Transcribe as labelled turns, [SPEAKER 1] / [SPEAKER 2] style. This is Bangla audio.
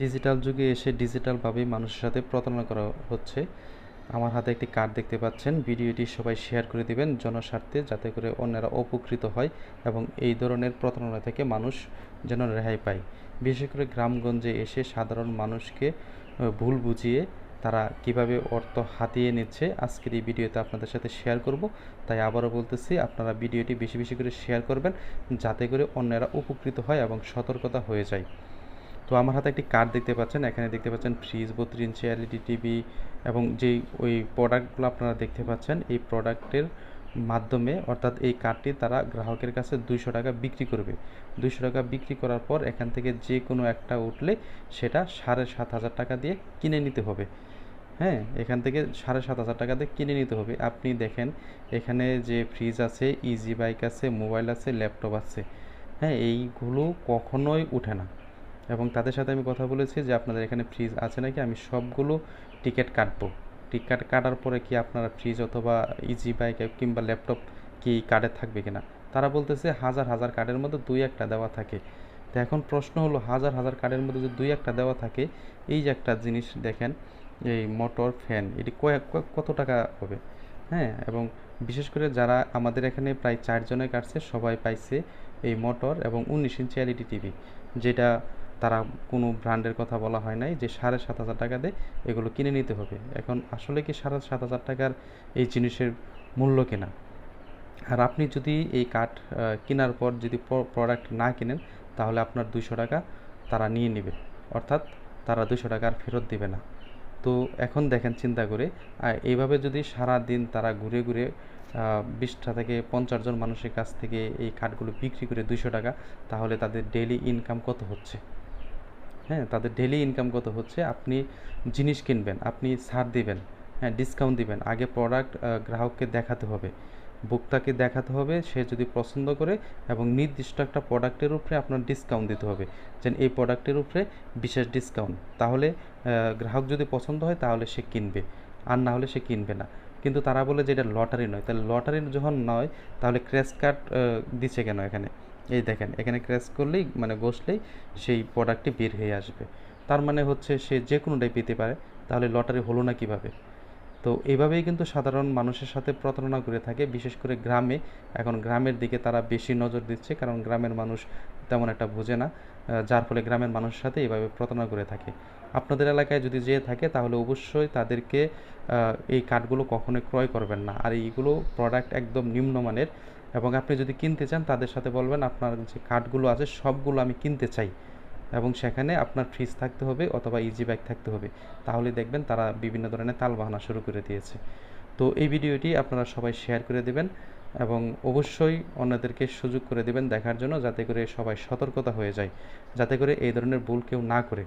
[SPEAKER 1] ডিজিটাল যুগে এসে ডিজিটালভাবেই মানুষের সাথে প্রতারণা করা হচ্ছে। আমার হাতে একটি কার্ড দেখতে পাচ্ছেন। ভিডিওটি সবাই শেয়ার করে দিবেন জনস্বার্থে যাতে করে অন্যরা উপকৃত হয় এবং এই ধরনের প্রতারণা থেকে মানুষ যেন রেহাই পায়। বিশেষ করে গ্রামগঞ্জে এসে সাধারণ মানুষকে ভুল বুঝিয়ে তারা কীভাবে অর্থ হাতিয়ে নিচ্ছে আজকের এই ভিডিওতে আপনাদের সাথে শেয়ার করব। তাই আবারও বলতেছি, আপনারা ভিডিওটি বেশি বেশি করে শেয়ার করবেন, যাতে করে অন্যরা উপকৃত হয় এবং সতর্কতা হয়ে যায়। তো আমার হাতে একটি কার্ড দেখতে পাচ্ছেন। এখানে দেখতে পাচ্ছেন ফ্রিজ বত্রিশ ইঞ্চি এলইডি টিভি এবং যেই ওই প্রোডাক্টগুলো আপনারা দেখতে পাচ্ছেন, এই প্রোডাক্টের মাধ্যমে অর্থাৎ এই কার্ডটি তারা গ্রাহকের কাছে দুইশো টাকা বিক্রি করবে। দুইশো টাকা বিক্রি করার পর এখান থেকে যে কোনো একটা উঠলে সেটা সাড়ে সাত হাজার টাকা দিয়ে কিনে নিতে হবে। হ্যাঁ এখান থেকে সাড়ে সাত হাজার টাকা দিয়ে কিনে নিতে হবে। আপনি দেখেন, এখানে যে ফ্রিজ আছে ইজি বাইক আছে মোবাইল আছে ল্যাপটপ আছে। হ্যাঁ এইগুলো কখনোই উঠে না। এবং তাদের সাথে আমি কথা বলেছি যে আপনাদের এখানে ফ্রিজ আছে নাকি, আমি সবগুলো টিকিট কাটবো। টিকিট কাটার পরে কি আপনারা ফ্রিজ অথবা ইজি বাইক কিংবা ল্যাপটপ কি কার্ডে থাকবে কিনা? তারা বলতেছে হাজার হাজার কার্ডের মধ্যে দুই একটা দেওয়া থাকে। তো এখন প্রশ্ন হলো হাজার হাজার কার্ডের মধ্যে যদি দুই একটা দেওয়া থাকে, এই যে একটা জিনিস দেখেন, এই মোটর ফ্যান, এটি কয়েক কত টাকা হবে? হ্যাঁ এবং বিশেষ করে যারা আমাদের এখানে প্রায় চারজনে কাটছে, সবাই পাইছে এই মোটর এবং উনিশ ইঞ্চি এলইডি টিভি, যেটা তারা কোনো ব্র্যান্ডের কথা বলা হয় নাই যে সাড়ে সাত হাজার টাকা দিয়ে এগুলো কিনে নিতে হবে। এখন আসলে কি সাড়ে সাত হাজার টাকার এই জিনিসের মূল্য কেনা? আর আপনি যদি এই কাঠ কেনার পর যদি প্রোডাক্ট না কিনেন, তাহলে আপনার দুইশো টাকা তারা নিয়ে নেবে। অর্থাৎ তারা দুইশো টাকা আর ফেরত দিবে না। তো এখন দেখেন চিন্তা করে এইভাবে যদি সারা দিন তারা ঘুরে ঘুরে বিশটা থেকে পঞ্চাশ জন মানুষের কাছ থেকে এই কাঠগুলো বিক্রি করে দুইশো টাকা, তাহলে তাদের ডেইলি ইনকাম কত হচ্ছে? হ্যাঁ তাদের ডেলি ইনকাম কত হচ্ছে, আপনি জিনিস কিনবেন, আপনি ছাড় দিবেন হ্যাঁ ডিসকাউন্ট দিবেন। আগে প্রোডাক্ট গ্রাহককে দেখাতে হবে। ভোক্তাকে দেখাতে হবে, সে যদি পছন্দ করে এবং নির্দিষ্ট একটা প্রোডাক্টের উপরে আপনার ডিসকাউন্ট দিতে হবে। যেন এই প্রোডাক্টের উপরে বিশেষ ডিসকাউন্ট তাহলে গ্রাহক যদি পছন্দ হয়, তাহলে সে কিনবে। আর না হলে সে কিনবে না। কিন্তু তারা বলে যে এটা লটারি নয়। তাহলে লটারি যখন নয়, তাহলে ক্র্যাশ কার্ড দিচ্ছে কেন এখানে? এই দেখেন, এখানে ক্র্যাশ করলেই মানে বসলেই সেই প্রোডাক্টটি বের হয়ে আসবে। তার মানে হচ্ছে সে যে কোনোটাই পেতে পারে, তাহলে লটারি হলো না কীভাবে? তো এইভাবেই কিন্তু সাধারণ মানুষের সাথে প্রতারণা করে থাকে, বিশেষ করে গ্রামে। এখন গ্রামের দিকে তারা বেশি নজর দিচ্ছে, কারণ গ্রামের মানুষ তেমন একটা বোঝে না যার ফলে গ্রামের মানুষের সাথে এইভাবে প্রতারণা করে থাকে। আপনাদের এলাকায় যদি যেয়ে থাকে, তাহলে অবশ্যই তাদেরকে এই কার্ডগুলো কখনোই ক্রয় করবেন না। আর এইগুলো প্রোডাক্ট একদম নিম্নমানের এবং আপনি যদি কিনতে চান, তাদের সাথে বলবেন, আপনার যে কার্ডগুলো আছে, সবগুলো আমি কিনতে চাই। এবং সেখানে আপনার ফ্রিজ থাকতে হবে অথবা ইজি ব্যাগ থাকতে হবে। তাহলে দেখবেন তারা বিভিন্ন ধরনের তাল বাহানা শুরু করে দিয়েছে। তো এই ভিডিওটি আপনারা সবাই শেয়ার করে দেবেন এবং অবশ্যই অন্যদেরকে সুযোগ করে দেবেন দেখার জন্য যাতে করে সবাই সতর্কতা হয়ে যায়, যাতে করে এই ধরনের ভুল কেউ না করে।